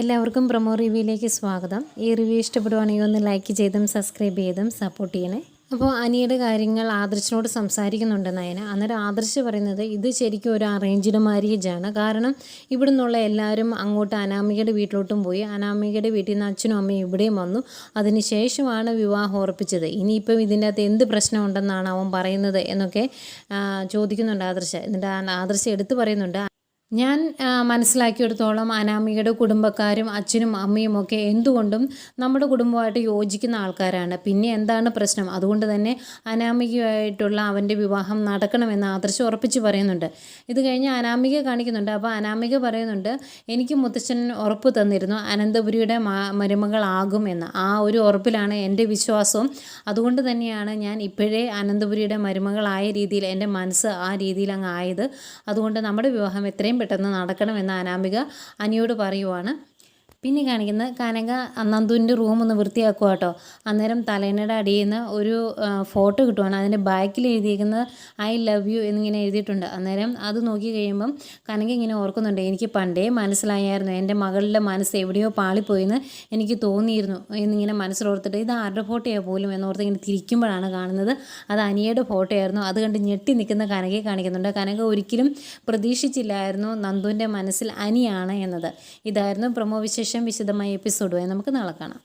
എല്ലാവർക്കും പ്രൊമോ റിവ്യൂയിലേക്ക് സ്വാഗതം. ഈ റിവ്യൂ ഇഷ്ടപ്പെടുവാണെങ്കിൽ ഒന്ന് ലൈക്ക് ചെയ്തും സബ്സ്ക്രൈബ് ചെയ്തും സപ്പോർട്ട് ചെയ്യണേ. അപ്പോൾ അനിയുടെ കാര്യങ്ങൾ ആദർശിനോട് സംസാരിക്കുന്നുണ്ട് നയന. അന്നേരം ആദർശ് പറയുന്നത് ഇത് ശരിക്കും ഒരു അറേഞ്ച്ഡ് മാരേജാണ് കാരണം ഇവിടെ നിന്നുള്ള എല്ലാവരും അങ്ങോട്ട് അനാമികയുടെ വീട്ടിലോട്ടും പോയി. അനാമികയുടെ വീട്ടിൽ നിന്ന് അച്ഛനും അമ്മയും ഇവിടെയും വന്നു. അതിന് ശേഷമാണ് വിവാഹം ഉറപ്പിച്ചത്. ഇനിയിപ്പം ഇതിന്റെ അകത്ത് എന്ത് പ്രശ്നമുണ്ടെന്നാണ് അവൻ പറയുന്നത് എന്നൊക്കെ ചോദിക്കുന്നുണ്ട് ആദർശ്. എന്നിട്ട് ആദർശ് എടുത്തു പറയുന്നുണ്ട്. ഞാൻ മനസ്സിലാക്കിയെടുത്തോളം അനാമികയുടെ കുടുംബക്കാരും അച്ഛനും അമ്മയും ഒക്കെ എന്തുകൊണ്ടും നമ്മുടെ കുടുംബമായിട്ട് യോജിക്കുന്ന ആൾക്കാരാണ്. പിന്നെ എന്താണ് പ്രശ്നം? അതുകൊണ്ട് തന്നെ അനാമികയായിട്ടുള്ള അവന്റെ വിവാഹം നടക്കണമെന്ന് ആദർശം ഉറപ്പിച്ച് പറയുന്നുണ്ട്. ഇത് കഴിഞ്ഞ് അനാമിക കാണിക്കുന്നുണ്ട്. അപ്പോൾ അനാമിക പറയുന്നുണ്ട് എനിക്ക് മുത്തച്ഛൻ ഉറപ്പ് തന്നിരുന്നു. അനന്തപുരിയുടെ മരുമകളാകും എന്ന്. ആ ഒരു ഉറപ്പിലാണ് എന്റെ വിശ്വാസവും. അതുകൊണ്ട് തന്നെയാണ് ഞാൻ ഇപ്പോഴേ അനന്തപുരിയുടെ മരുമകളായ രീതിയിൽ എന്റെ മനസ്സ് ആ രീതിയിൽ അങ്ങ് ആയത്. അതുകൊണ്ട് നമ്മുടെ വിവാഹം എത്രയും പെട്ടെന്ന് നടക്കണമെന്ന് അനാമിക അനിയോട് പറയുവാണ്. പിന്നെ കാണിക്കുന്നത് കനക നന്ദുവിന്റെ റൂം ഒന്ന് വൃത്തിയാക്കുക കേട്ടോ അന്നേരം തലേനയുടെ അടിയിൽ നിന്ന് ഒരു ഫോട്ടോ കിട്ടുവാണ്. അതിന്റെ ബാക്കിൽ എഴുതിയിരിക്കുന്നത് ഐ ലവ് യു എന്നിങ്ങനെ എഴുതിയിട്ടുണ്ട്. അന്നേരം അത് നോക്കി കഴിയുമ്പം കനക ഇങ്ങനെ ഓർക്കുന്നുണ്ട്. എനിക്ക് പണ്ടേ മനസ്സിലായായിരുന്നു. എന്റെ മകളുടെ മനസ്സ് എവിടെയോ പാളിപ്പോയിന്ന് എനിക്ക് തോന്നിയിരുന്നു. എന്നിങ്ങനെ മനസ്സിലോർത്തിട്ട് ഇത് ആരുടെ ഫോട്ടോയാണ് പോലും എന്നോർത്ത് ഇങ്ങനെ തിരിക്കുമ്പോഴാണ് കാണുന്നത്. അത് അനിയയുടെ ഫോട്ടോയായിരുന്നു അത് കണ്ട് ഞെട്ടി നിൽക്കുന്ന കനകയെ കാണിക്കുന്നുണ്ട്. കനക ഒരിക്കലും പ്രതീക്ഷിച്ചില്ലായിരുന്നു നന്ദുവിന്റെ മനസ്സിൽ അനിയാണ് എന്നത്. ഇതായിരുന്നു പ്രമോ വിശേഷം വിശദമായ എപ്പിസോഡുമായി നമുക്ക് നാളെ കാണാം.